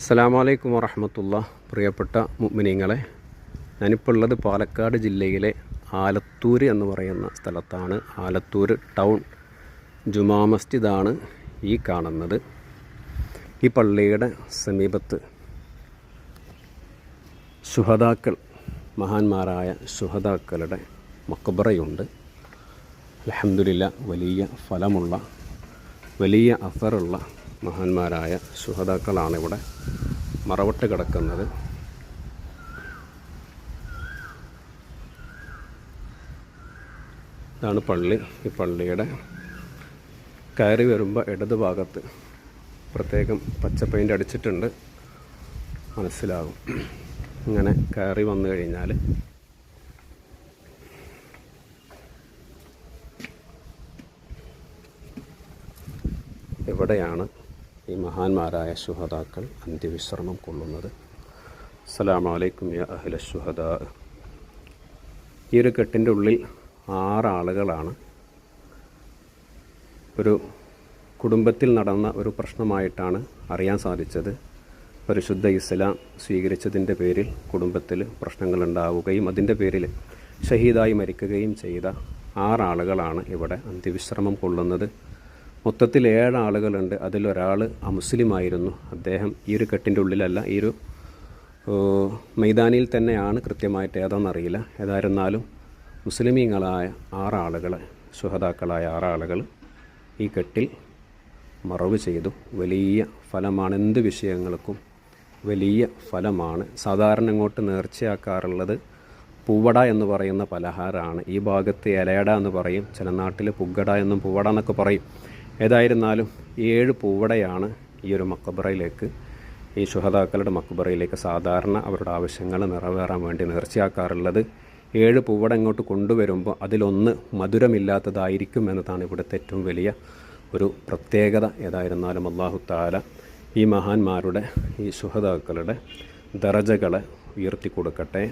അസ്സലാമലൈക്കും വറഹമത്തുള്ള പ്രിയപ്പെട്ട മുഅ്മിനീങ്ങളെ ഞാനിപ്പോൾ ഉള്ളത് പാലക്കാട് ജില്ലയിലെ ആലത്തൂർ എന്ന് പറയുന്ന സ്ഥലത്താണ്. ആലത്തൂർ ടൗൺ ജുമാ മസ്ജിദാണ് ഈ കാണുന്നത്. ഈ പള്ളിയുടെ സമീപത്ത് സുഹദാക്കൾ മഹാന്മാരായ സുഹദാക്കളുടെ മക്കബറയുണ്ട് അലഹമില്ല വലിയ ഫലമുള്ള വലിയ അസറുള്ള മഹാന്മാരായ സുഹതാക്കളാണ് ഇവിടെ മറവട്ട് കിടക്കുന്നത്. ഇതാണ് പള്ളി. ഈ പള്ളിയുടെ കയറി വരുമ്പോൾ ഇടത് ഭാഗത്ത് പ്രത്യേകം പച്ച പെയിന്റ് അടിച്ചിട്ടുണ്ട്. മനസ്സിലാകും ഇങ്ങനെ കയറി വന്നു കഴിഞ്ഞാൽ ഇവിടെയാണ് ഈ മഹാന്മാരായ ശുഹതാക്കൾ അന്ത്യവിശ്രമം കൊള്ളുന്നത്. അസ്സലാമലൈക്കും യാ അഹ്ല ശുഹദ. ഈ ഒരു കെട്ടിന്റെ ഉള്ളിൽ ആറാളുകളാണ് ഒരു കുടുംബത്തിൽ നടന്ന ഒരു പ്രശ്നമായിട്ടാണ് അറിയാൻ സാധിച്ചത്. പരിശുദ്ധ ഇസ്ലാം സ്വീകരിച്ചതിന്റെ പേരിൽ കുടുംബത്തിൽ പ്രശ്നങ്ങളുണ്ടാവുകയും അതിന്റെ പേരിൽ ഷഹീദായി മരിക്കുകയും ചെയ്ത ആറാളുകളാണ് ഇവിടെ അന്ത്യവിശ്രമം കൊള്ളുന്നത്. മൊത്തത്തിൽ ഏഴ് ആളുകളുണ്ട്. അതിലൊരാൾ അമുസ്ലിമായിരുന്നു അദ്ദേഹം ഈ ഒരു കെട്ടിന്റെ ഉള്ളിലല്ല ഈ ഒരു മൈതാനിയിൽ തന്നെയാണ് കൃത്യമായിട്ട് ഏതാണെന്നറിയില്ല ഏതായിരുന്നാലും മുസ്ലിമീങ്ങളായ ആറാളുകൾ സുഹതാക്കളായ ആറാളുകൾ ഈ കെട്ടിൽ മറവ് ചെയ്തു. വലിയ ഫലമാണ് എന്ത് വിഷയങ്ങൾക്കും വലിയ ഫലമാണ്. സാധാരണ ഇങ്ങോട്ട് നേർച്ചയാക്കാറുള്ളത് പൂവട എന്ന് പറയുന്ന പലഹാരമാണ്. ഈ ഭാഗത്ത് ഇലയട എന്ന് പറയും ചില നാട്ടിൽ പുഗ്ഗട എന്നും പൂവട എന്നൊക്കെ പറയും. ഏതായിരുന്നാലും ഏഴ് പൂവടയാണ് ഈ ഒരു മക്കബറയിലേക്ക് ഈ ശുഹതാക്കളുടെ മക്കബറയിലേക്ക് സാധാരണ അവരുടെ ആവശ്യങ്ങൾ നിറവേറാൻ വേണ്ടി നേർച്ചയാക്കാറുള്ളത് ഏഴ് പൂവട ഇങ്ങോട്ട് കൊണ്ടുവരുമ്പോൾ അതിലൊന്ന് മധുരമില്ലാത്തതായിരിക്കും എന്നതാണ് ഇവിടുത്തെ ഏറ്റവും വലിയ ഒരു പ്രത്യേകത. ഏതായിരുന്നാലും അള്ളാഹു താല ഈ മഹാന്മാരുടെ ഈ ശുഹതാക്കളുടെ ദറജകളെ ഉയർത്തി കൊടുക്കട്ടെ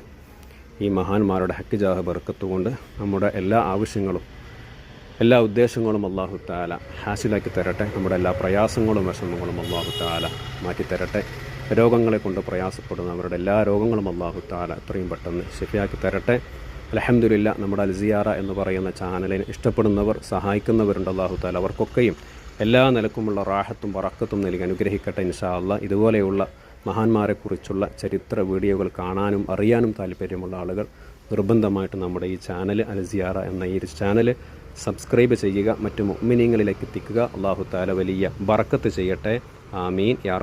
ഈ മഹാന്മാരുടെ ഹക്ക് ജാഹ ബർക്കത്തുകൊണ്ട് നമ്മുടെ എല്ലാ ആവശ്യങ്ങളും എല്ലാ ഉദ്ദേശങ്ങളും അള്ളാഹു താല ഹാസിലാക്കി തരട്ടെ. നമ്മുടെ എല്ലാ പ്രയാസങ്ങളും വിഷമങ്ങളും അള്ളാഹു താല മാറ്റിത്തരട്ടെ രോഗങ്ങളെ കൊണ്ട് പ്രയാസപ്പെടുന്നവരുടെ എല്ലാ രോഗങ്ങളും അള്ളാഹു താല എത്രയും പെട്ടെന്ന് ശരിയാക്കി തരട്ടെ. അലഹമുല്ല നമ്മുടെ അൽസിയാറ എന്ന് പറയുന്ന ചാനലിനെ ഇഷ്ടപ്പെടുന്നവർ സഹായിക്കുന്നവരുണ്ട് അള്ളാഹു താല അവർക്കൊക്കെയും എല്ലാ നിലക്കുമുള്ള റാഹത്തും വറക്കത്തും നൽകി അനുഗ്രഹിക്കട്ടെ ഇൻഷാ അല്ല ഇതുപോലെയുള്ള മഹാന്മാരെക്കുറിച്ചുള്ള ചരിത്ര വീഡിയോകൾ കാണാനും അറിയാനും താല്പര്യമുള്ള ആളുകൾ നിർബന്ധമായിട്ട് നമ്മുടെ ഈ ചാനൽ അൽസിയാറ എന്ന ഈ ചാനൽ സബ്സ്ക്രൈബ് ചെയ്യുക മറ്റു മുഅ്മിനീങ്ങളിലേക്ക് എത്തിക്കുക. അള്ളാഹു താല വലിയ ബറക്കത്ത് ചെയ്യട്ടെ. ആമീൻ. യാ